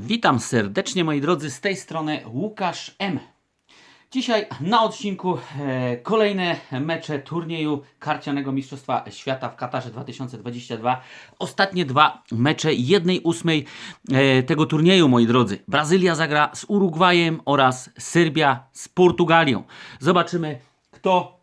Witam serdecznie moi drodzy, z tej strony Łukasz M. Dzisiaj na odcinku e, kolejne mecze turnieju karcianego Mistrzostwa Świata w Katarze 2022. Ostatnie dwa mecze jednej ósmej e, tego turnieju, moi drodzy. Brazylia zagra z Urugwajem oraz Serbia z Portugalią. Zobaczymy, kto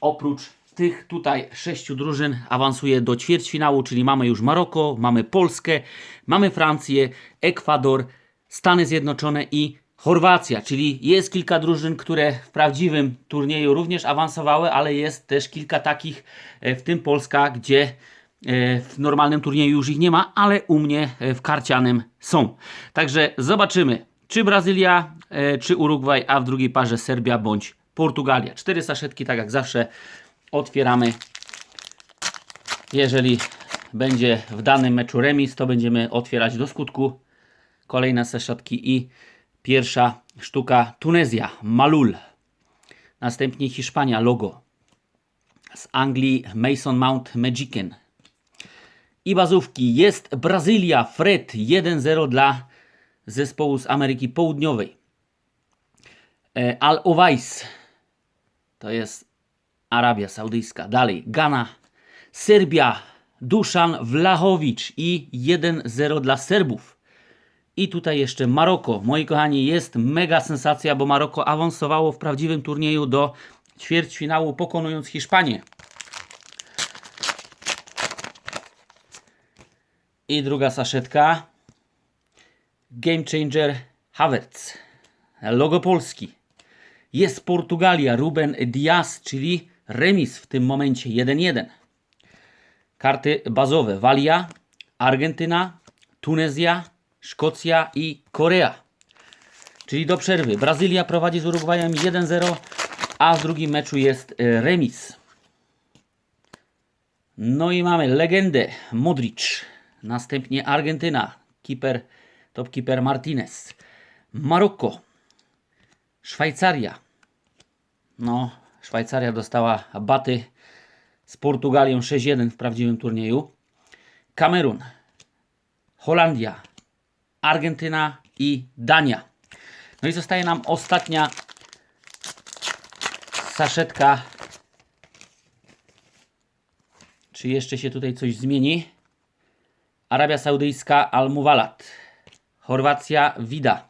oprócz tych tutaj sześciu drużyn awansuje do ćwierćfinału, czyli mamy już Maroko, mamy Polskę, mamy Francję, Ekwador, Stany Zjednoczone i Chorwacja, czyli jest kilka drużyn, które w prawdziwym turnieju również awansowały, ale jest też kilka takich, e, w tym Polska, gdzie e, w normalnym turnieju już ich nie ma, ale u mnie e, w karcianym są. Także zobaczymy, czy Brazylia, czy Urugwaj, a w drugiej parze Serbia bądź Portugalia. Cztery saszetki, tak jak zawsze, otwieramy. Jeżeli będzie w danym meczu remis, to będziemy otwierać do skutku kolejne saszetki i pierwsza sztuka Tunezja, Malul. Następnie Hiszpania, logo. Z Anglii Mason Mount Magician. I bazówki jest Brazylia, Fred 1-0 dla zespołu z Ameryki Południowej. E, Al Owais to jest Arabia Saudyjska. Dalej Ghana, Serbia, Duszan Wlachowicz i 1-0 dla Serbów. I tutaj jeszcze Maroko. Moi kochani, jest mega sensacja, bo Maroko awansowało w prawdziwym turnieju do ćwierćfinału, pokonując Hiszpanię. I druga saszetka. Game Changer Havertz. Logo Polski. Jest Portugalia, Ruben Diaz, czyli remis w tym momencie 1-1. Karty bazowe: Walia, Argentyna, Tunezja, Szkocja i Korea. Czyli do przerwy. Brazylia prowadzi z Urugwajem 1-0, a w drugim meczu jest e, remis. No i mamy legendę Modric. Następnie Argentyna, keeper, top keeper Martinez. Maroko, Szwajcaria. No, Szwajcaria dostała baty z Portugalią 6-1 w prawdziwym turnieju. Kamerun, Holandia, Argentyna i Dania. No i zostaje nam ostatnia saszetka. Czy jeszcze się tutaj coś zmieni? Arabia Saudyjska Al-Muwalat. Chorwacja Wida.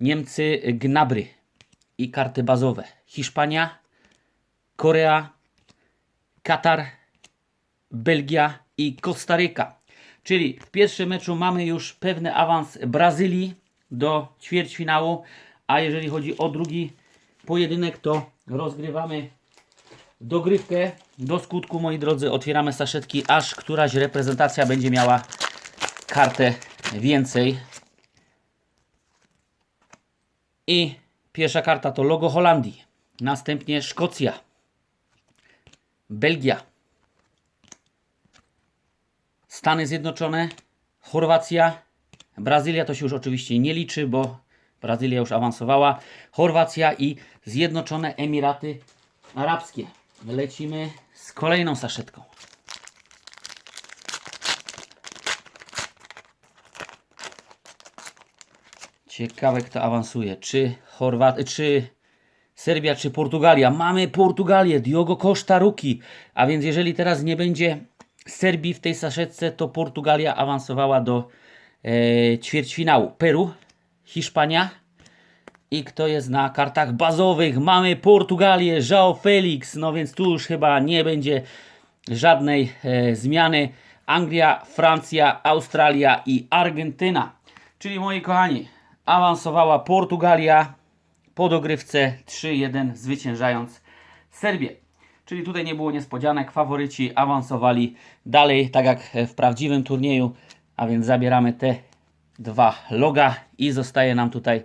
Niemcy Gnabry i karty bazowe. Hiszpania, Korea, Katar, Belgia i Kostaryka. Czyli w pierwszym meczu mamy już pewny awans Brazylii do ćwierćfinału, a jeżeli chodzi o drugi pojedynek, to rozgrywamy dogrywkę do skutku, moi drodzy. Otwieramy saszetki, aż któraś reprezentacja będzie miała kartę więcej. I pierwsza karta to logo Holandii. Następnie Szkocja. Belgia. Stany Zjednoczone. Chorwacja. Brazylia to się już oczywiście nie liczy, bo Brazylia już awansowała. Chorwacja i Zjednoczone Emiraty Arabskie. Lecimy z kolejną saszetką. Ciekawe kto awansuje. Czy Chorwat, czy Serbia, czy Portugalia. Mamy Portugalię, Diogo Costa Ruki. A więc jeżeli teraz nie będzie Serbii w tej saszetce, to Portugalia awansowała do e, ćwierćfinału. Peru, Hiszpania. I kto jest na kartach bazowych? Mamy Portugalię, João Felix. No więc tu już chyba nie będzie żadnej e, zmiany. Anglia, Francja, Australia i Argentyna. Czyli moi kochani, awansowała Portugalia po dogrywce 3-1 zwyciężając Serbię. Czyli tutaj nie było niespodzianek, faworyci awansowali dalej, tak jak w prawdziwym turnieju, a więc zabieramy te dwa loga i zostaje nam tutaj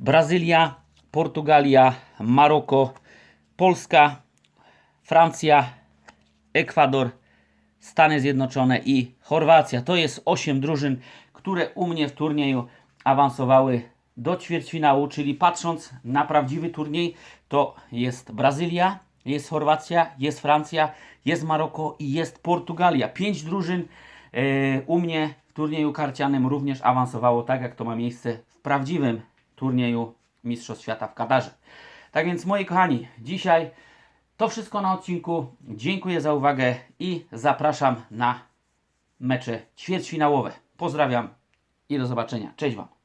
Brazylia, Portugalia, Maroko, Polska, Francja, Ekwador, Stany Zjednoczone i Chorwacja. To jest 8 drużyn, które u mnie w turnieju awansowały do ćwierćfinału, czyli patrząc na prawdziwy turniej, to jest Brazylia, jest Chorwacja, jest Francja, jest Maroko i jest Portugalia. Pięć drużyn e, u mnie w turnieju karcianym również awansowało tak, jak to ma miejsce w prawdziwym turnieju Mistrzostw Świata w Katarze. Tak więc, moi kochani, dzisiaj to wszystko na odcinku. Dziękuję za uwagę i zapraszam na mecze ćwierćfinałowe. Pozdrawiam i do zobaczenia. Cześć Wam.